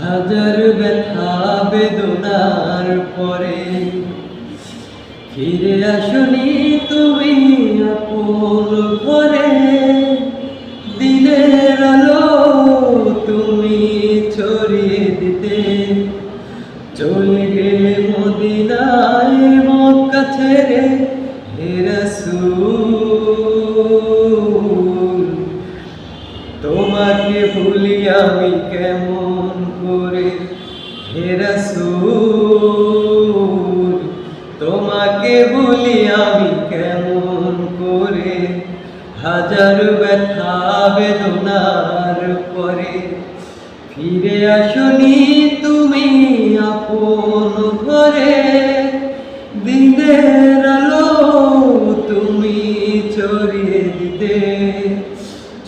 হাজার ব্যথা বেদনার পরে। ফিরে আসনি তুমি আপন ঘরে। দিনের আলো তুমি ছড়িয়ে দিতে। চলে তোমাকে ভুলি আমি কেমন করে? হে তোমাকে ভুলি আমি কেমন করে? হাজার ব্যথা বেদনার পরে ফিরে আসনি তুমি আপন ঘরে। দিনের আলো তুমি ছড়িয়ে দিতে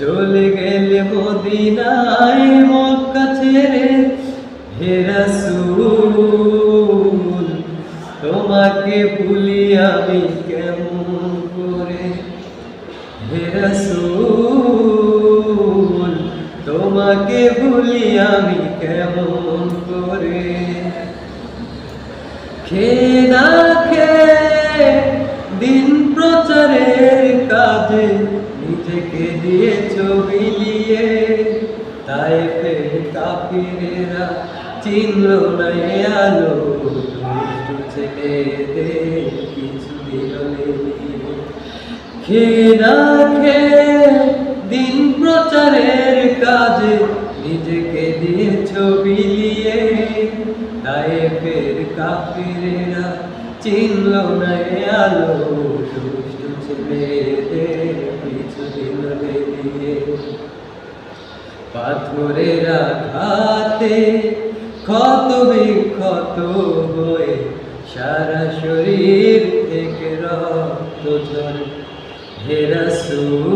চলে গেলে মদিনায় মক্কা ছেড়ে হে রাসূল, তোমাকে ভুলি আমি কেমন করে? হে রাসূল, তোমাকে ভুলি আমি কেমন করে? খে না দিন প্রচারের কাজে নিজেকে দিয়েছ বিলিয়ে, তাই ফের কাফিরেরা চিনল না এ আলো। ছেলেদের কিছু দিল নিয়ে খে দিন প্রচারের কাজে নিজেকে দিয়েছ বিলিয়ে, তাই ফের কাফিরেরা চিনল না আলো। দুষ্ট ছেলেদের কিছু দিয়ে পাথরের আঘাতে ক্ষত বিক্ষত হয়ে সারা শরীর থেকে রক্ত ঝরে। হে রাসূল,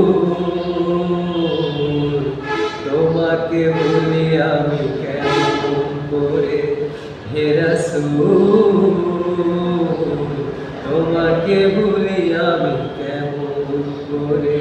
তোমাকে বলি আমি কেমন করে? হে রাসূল, তোমাকে বলি আমি কেমন করে?